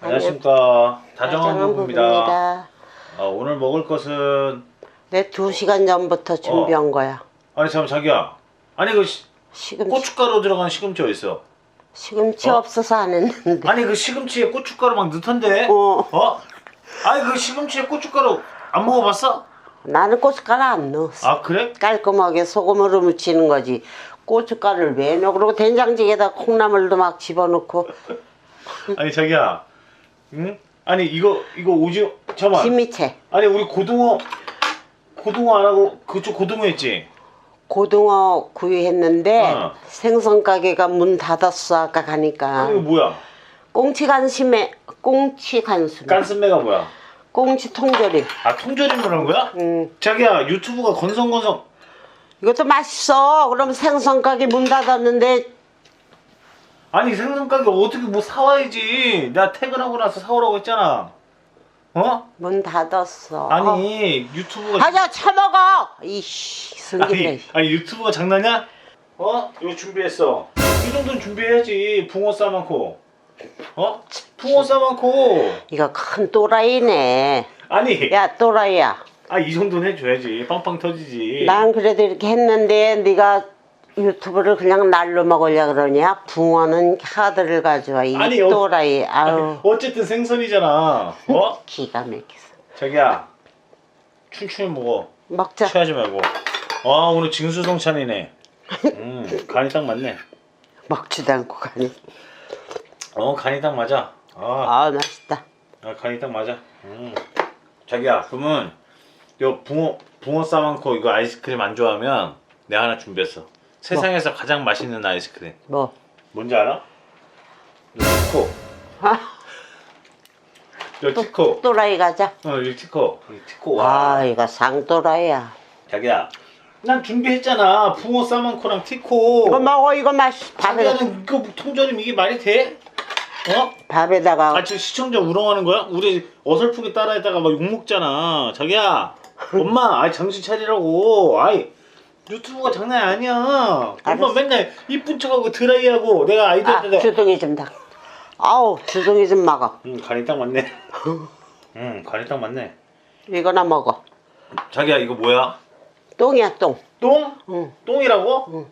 안녕하십니까 다정한 다정한 부부입니다. 부부입니다. 어, 오늘 먹을 것은 내 두 시간 전부터 준비한 거야. 아니 잠 자기야 아니 그 시, 시금치, 고춧가루 들어간 시금치 어디 있어? 시금치 어? 없어서 안 했는데. 아니 그 시금치에 고춧가루 막 넣던데? 어. 어? 아니 그 시금치에 고춧가루 안 먹어봤어? 나는 고춧가루 안 넣었어. 아 그래? 깔끔하게 소금으로 무치는 거지. 고춧가루를 왜 넣어? 그리고 된장찌개에다 콩나물도 막 집어넣고 아니 자기야 응? 아니 이거 이거 오징어 잠깐만 진미채, 아니 우리 고등어 고등어 안 하고 그쪽 고등어 했지? 고등어 구이했는데 어. 생선 가게가 문 닫았어 아까 가니까. 이거 뭐야? 꽁치 간심에 꽁치 간심, 깐슴매가 뭐야? 꽁치 통조림. 아 통조림을 한 거야? 음. 자기야 유튜브가 건성건성 이것도 맛있어. 그럼 생선 가게 문 닫았는데 아니 생선 가게 어떻게 뭐 사와야지 내가 퇴근하고 나서 사오라고 했잖아 어? 문 닫았어. 아니 유튜브가 하자 처먹어. 이씨 승질내. 아니, 아니 유튜브가 장난이야? 어? 이거 준비했어 이 정도는 준비해야지 붕어 싸만코 어? 붕어 싸만코 이거 큰 또라이네. 아니 야 또라이야. 아 이 정도는 해줘야지 빵빵 터지지 난 그래도 이렇게 했는데 네가 유튜브를 그냥 날로 먹으려 그러냐? 붕어는 카드를 가져와. 이 아니, 어- 또라이. 아유 어쨌든 생선이잖아 어? 기가 막혔어. 자기야 춘춘히 먹어 먹자. 취하지 말고 아 오늘 징수성찬이네 음 간이 딱 맞네 먹지도 않고 가니. 어 간이 딱 맞아 아, 아 맛있다. 아 간이 딱 맞아 음 자기야 그러면 요 붕어 붕어 싸만코 이거 아이스크림 안 좋아하면 내가 하나 준비했어 세상에서 가장 맛있는 아이스크림 뭐? 뭔지 알아? 요 티코 아, 요 티코 또라이 가자. 어요 티코 이 티코 와아 이거 상또라이야. 자기야 난 준비했잖아 붕어 싸만코랑 티코 이거 먹어 이거 맛있. 밥에 자기야는 이거 통조림 이게 말이 돼? 어? 밥에다가 아 지금 시청자 우롱하는 거야? 우리 어설프게 따라했다가 막 욕 먹잖아 자기야 엄마 아이 정신 차리라고 아이 유튜브가 장난이 아니야 엄마 알았어. 맨날 이쁜 척하고 드라이하고 내가 아 아이디어에다 주둥이 좀 닦. 아우 주둥이 좀 먹어. 응 간이 딱 맞네 응 간이 딱 맞네 이거나 먹어. 자기야 이거 뭐야? 똥이야 똥. 똥? 응. 똥이라고? 응.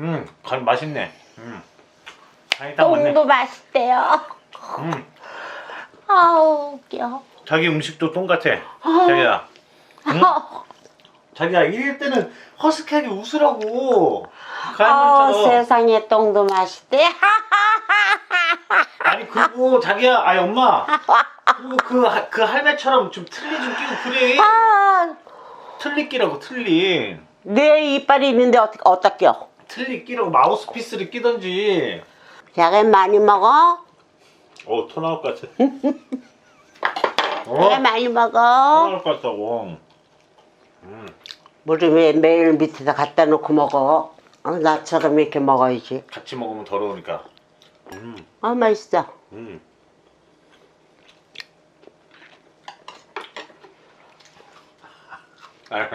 응, 간 맛있네. 응. 간이 딱 맞네. 똥도 맛있대요. 응. 아우 웃겨. 자기 음식도 똥 같아. 자기야. 응? 자기야 이럴 때는 허스키하게 웃으라고. 아 가인물처럼. 세상에 똥도 맛있대. 아니 그리고 자기야, 아니 엄마. 그리고 그, 하- 그 할매처럼 좀 틀니 좀 끼고 그래. 아, 틀니 끼라고 틀니. 내 이빨이 있는데 어떻게 껴? 틀니 끼라고 마우스피스를 끼던지. 자기 많이 먹어. 어, 토 나올 것 같아. 자기 어? 많이 토 먹어. 나올 것 같다고. 물을 왜 매일 밑에다 갖다 놓고 먹어? 어, 나처럼 이렇게 먹어야지. 같이 먹으면 더러우니까. 음, 아 맛있어. 음. 아,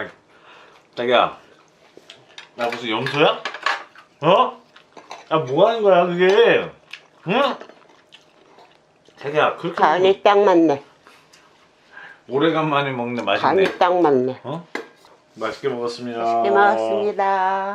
자기야, 나 무슨 염소야? 어? 아, 뭐 하는 거야, 그게? 응? 자기야, 그렇게 먹으면 간이 딱 맞네. 오래간만에 먹는 맛있네. 간이 딱 맞네. 어? 맛있게 먹었습니다. 맛있게 먹었습니다.